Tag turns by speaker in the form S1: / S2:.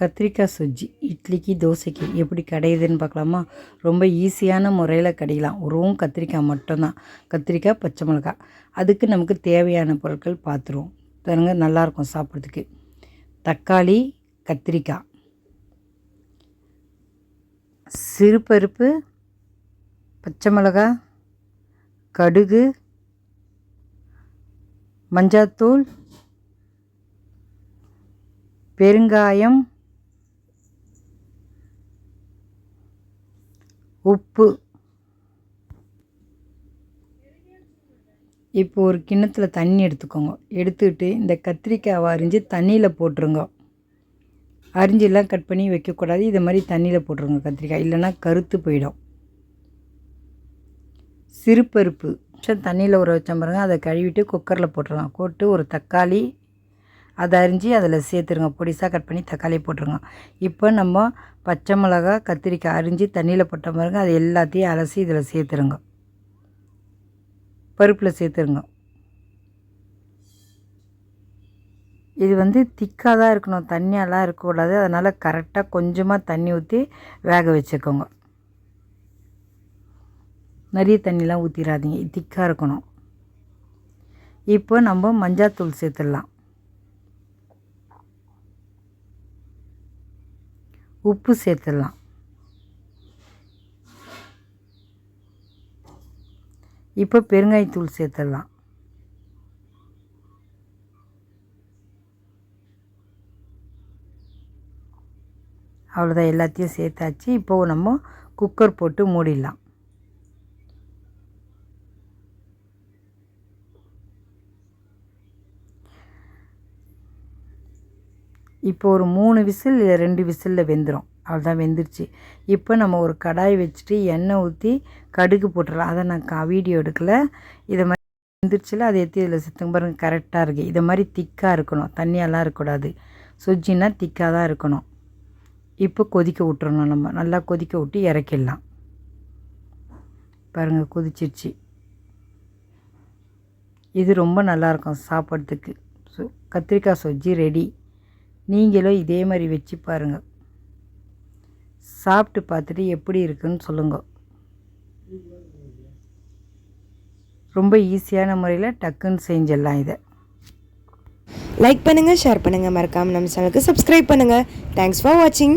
S1: கத்திரிக்காய் சுஜ்ஜி இட்லிக்கு தோசைக்கு எப்படி கிடையுதுன்னு பார்க்கலாமா? ரொம்ப ஈஸியான முறையில் கிடைக்கலாம். வெறும் கத்திரிக்காய் மட்டும்தான். கத்திரிக்காய் பச்சை மிளகாய். அதுக்கு நமக்கு தேவையான பொருட்கள் பார்த்துருவோம் தருங்க நல்லாயிருக்கும் சாப்பிட்றதுக்கு. தக்காளி கத்திரிக்காய். சிறுபருப்பு பச்சை மிளகாய் கடுகு மஞ்சாத்தூள் பெருங்காயம் உப்பு. இப்போ ஒரு கிண்ணத்தில் தண்ணி எடுத்துக்கோங்க. எடுத்துக்கிட்டு இந்த கத்திரிக்காவை அரிஞ்சு தண்ணியில் போட்டுருங்க. அரிஞ்செல்லாம் கட் பண்ணி வைக்கக்கூடாது. இதை மாதிரி தண்ணியில் போட்டுருங்க கத்திரிக்காய். இல்லைன்னா கருத்து போயிடும். சிறுபருப்பு. தண்ணியில் ஊற வச்சோம் பாருங்கள் அதை கழுவிட்டு குக்கரில் போட்டுருவோம் போட்டு ஒரு தக்காளி அதை அரிஞ்சு அதில் சேர்த்துருங்க. பொடிசாக கட் பண்ணி தக்காளி போட்டுருங்க. இப்போ நம்ம பச்சை மிளகா கத்திரிக்காய் அரிஞ்சு தண்ணியில் போட்ட பாருங்க. அது எல்லாத்தையும் அலசி இதில் சேர்த்துருங்க. பருப்பில் சேர்த்துருங்க. இது வந்து திக்காக தான் இருக்கணும். தண்ணியெல்லாம் இருக்கக்கூடாது. அதனால் கரெக்டாக கொஞ்சமாக தண்ணி ஊற்றி வேக வச்சுக்கோங்க. நிறைய தண்ணிலாம் ஊற்றிடாதீங்க திக்காக இருக்கணும். இப்போ நம்ம மஞ்சாத்தூள் சேர்த்துடலாம். உப்பு சேர்த்துடலாம். இப்போ பெருங்காயத்தூள் சேர்த்துடலாம். அவ்வளோதான் எல்லாத்தையும் சேர்த்தாச்சு. இப்போ நம்ம குக்கர் போட்டு மூடிடலாம். இப்போ ஒரு மூணு விசில் இல்லை ரெண்டு விசிலில் வெந்துடும் அவ்வளோதான் வெந்துருச்சு. இப்போ நம்ம ஒரு கடாய் வச்சுட்டு எண்ணெய் ஊற்றி கடுகு போட்டுடலாம் அதை நான் கா வீடியோ எடுக்கலை. இதை மாதிரி வெந்துருச்சுல அதை எத்தி இதில் சுத்தம் பாருங்க கரெக்டாக இருக்குது இதை மாதிரி திக்காக இருக்கணும். தண்ணியெல்லாம் இருக்கக்கூடாது. சுஜின்னா திக்காக தான் இருக்கணும். இப்போ கொதிக்க விட்டுறணும் நம்ம. நல்லா கொதிக்க விட்டு இறக்கிடலாம். பாருங்கள் கொதிச்சிருச்சு. இது ரொம்ப நல்லாயிருக்கும் சாப்பிட்றதுக்கு. ஸோ கத்திரிக்காய் சொஜ்ஜி ரெடி. நீங்களும் இதே மாதிரி வச்சு பாருங்கள் சாப்பிட்டு பார்த்துட்டு எப்படி இருக்குன்னு சொல்லுங்க. ரொம்ப ஈஸியான முறையில் டக்குன்னு செஞ்சிடலாம் இதை.
S2: லைக் பண்ணுங்கள் ஷேர் பண்ணுங்கள் மறக்காமல் நம்ம சேனலுக்கு சப்ஸ்கிரைப் பண்ணுங்கள் தேங்க்ஸ் ஃபார் வாட்சிங்